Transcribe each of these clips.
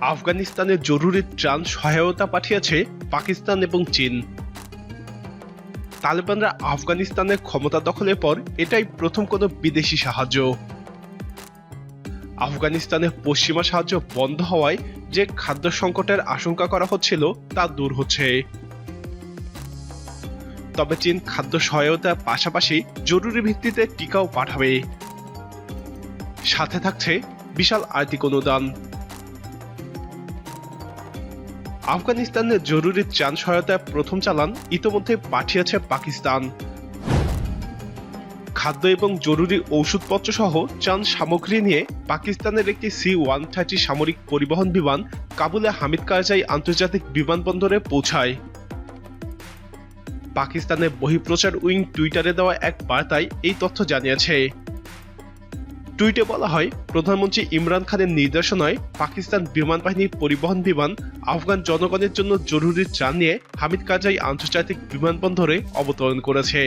আফগানিস্তানে জরুরি ত্রাণ সহায়তা পাঠিয়েছে পাকিস্তান এবং চীন। তালেবানরা আফগানিস্তানের ক্ষমতা দখলের পর এটাই প্রথম কোনো বিদেশি সাহায্য। আফগানিস্তানে পশ্চিমা সাহায্য বন্ধ হওয়ায় যে খাদ্য সংকটের আশঙ্কা করা হচ্ছিল, তা দূর হচ্ছে। তবে চীন খাদ্য সহায়তার পাশাপাশি জরুরি ভিত্তিতে টিকাও পাঠাবে। সাথে থাকছে বিশাল আর্থিক অনুদান। আফগানিস্তানে জরুরি ত্রাণ সহায়তার প্রথম চালান ইতোমধ্যে পাঠিয়েছে পাকিস্তান। খাদ্য এবং জরুরি ঔষধপত্র সহ ত্রাণ সামগ্রী নিয়ে পাকিস্তানের একটি সি ওয়ান থার্টি সামরিক পরিবহন বিমান কাবুলে হামিদ কারজাই আন্তর্জাতিক বিমানবন্দরে পৌঁছায়। পাকিস্তানের বহিঃপ্রচার উইং টুইটারে দেওয়া এক বার্তায় এই তথ্য জানিয়েছে। টুইটে বলা হয়, প্রধানমন্ত্রী ইমরান খানের নির্দেশনায় পাকিস্তান বিমান বাহিনীর পরিবহন বিমান আফগান জনগণের জন্য জরুরি ত্রাণ নিয়ে হামিদ কারজাই আন্তর্জাতিক বিমানবন্দরে অবতরণ করেছে।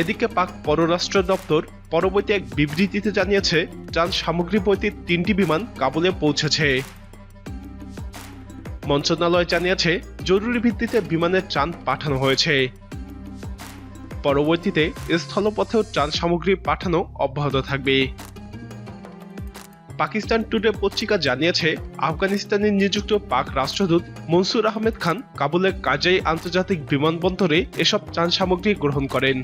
এদিকে পাক পররাষ্ট্র দপ্তর পরবর্তী এক বিবৃতিতে জানিয়েছে, ত্রাণ সামগ্রী বইতে তিনটি বিমান কাবুলে পৌঁছেছে। মন্ত্রণালয় জানিয়েছে, জরুরি ভিত্তিতে বিমানের ত্রাণ পাঠানো হয়েছে। পরবর্তীতে স্থলপথেও ত্রাণ সামগ্রী পাঠানো অব্যাহত থাকবে। পাকিস্তান টুডে পত্রিকা জানিয়েছে, আফগানিস্তানে নিযুক্ত পাক রাষ্ট্রদূত মনসুর আহমেদ খান কাবুলের কাজাই আন্তর্জাতিক বিমানবন্দরে এসব ত্রাণ সামগ্রী গ্রহণ করেন।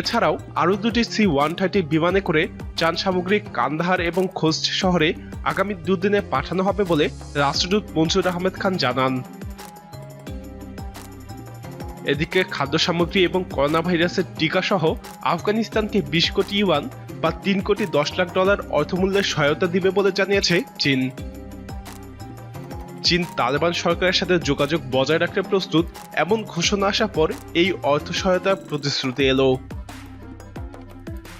এছাড়াও আরও দুটি সি ওয়ান থার্টি বিমানে করে ত্রাণ সামগ্রী কান্দাহার এবং খোস্ট শহরে আগামী দুদিনে পাঠানো হবে বলে রাষ্ট্রদূত মনসুর আহমেদ খান জানান। এদিকে খাদ্য সামগ্রী এবং করোনা ভাইরাসের টিকা সহ আফগানিস্তানকে বিশ কোটি ইউয়ান বা তিন কোটি দশ লাখ ডলার অর্থমূল্যের সহায়তা দিবে বলে জানিয়েছে চীন। চীন তালেবান সরকারের সাথে যোগাযোগ বজায় রাখতে প্রস্তুত, এমন ঘোষণা আসার পর এই অর্থ সহায়তার প্রতিশ্রুতি এলো।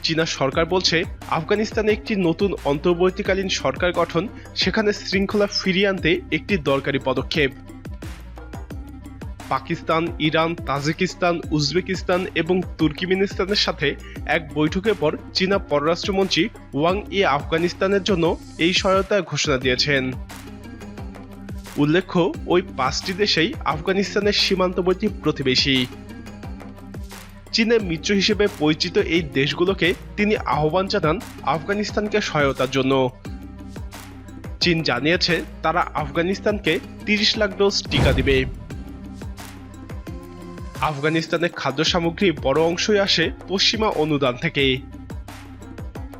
চীনা সরকার বলছে, আফগানিস্তানে একটি নতুন অন্তর্বর্তীকালীন সরকার গঠন, সেখানে শৃঙ্খলা ফিরিয়ে আনতে একটি দরকারি পদক্ষেপ। পাকিস্তান, ইরান, তাজিকিস্তান, উজবেকিস্তান এবং তুর্কিমিনিস্তানের সাথে এক বৈঠকের পর চীনা পররাষ্ট্রমন্ত্রী ওয়াং ই আফগানিস্তানের জন্য এই সহায়তার ঘোষণা দিয়েছেন। উল্লেখ্য, ওই পাঁচটি দেশেই আফগানিস্তানের সীমান্তবর্তী প্রতিবেশী। চীনের মিত্র হিসেবে পরিচিত এই দেশগুলোকে তিনি আহ্বান জানান আফগানিস্তানকে সহায়তার জন্য। চীন জানিয়েছে, তারা আফগানিস্তানকে তিরিশ লাখ ডোজ টিকা দিবে। আফগানিস্তানের খাদ্য সামগ্রী বড় অংশই আসে পশ্চিমা অনুদান থেকে।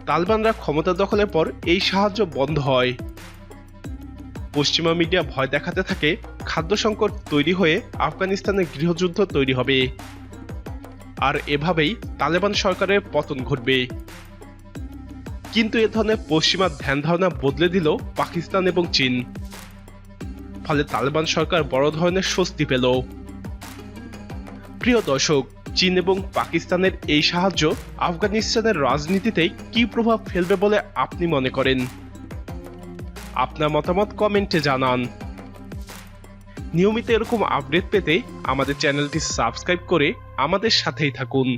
তালেবানরা ক্ষমতা দখলের পর এই সাহায্য বন্ধ হয়। পশ্চিমা মিডিয়া ভয় দেখাতে থাকে খাদ্য সংকট তৈরি হয়ে আফগানিস্তানে গৃহযুদ্ধ তৈরি হবে। আর এভাবেই তালেবান সরকারের পতন ঘটবে। কিন্তু এ ধরনের পশ্চিমা ধ্যান ধারণা বদলে দিল পাকিস্তান এবং চীন। ফলে তালেবান সরকার বড় ধরনের স্বস্তি পেল। প্রিয় দর্শক, চীন এবং পাকিস্তানের এই সাহায্য আফগানিস্তানের রাজনীতিতে কি প্রভাব ফেলবে বলে আপনি মনে করেন? আপনার মতামত কমেন্টে জানান। নিয়মিত এরকম আপডেট পেতে আমাদের চ্যানেলটি সাবস্ক্রাইব করে আমাদের সাথেই থাকুন।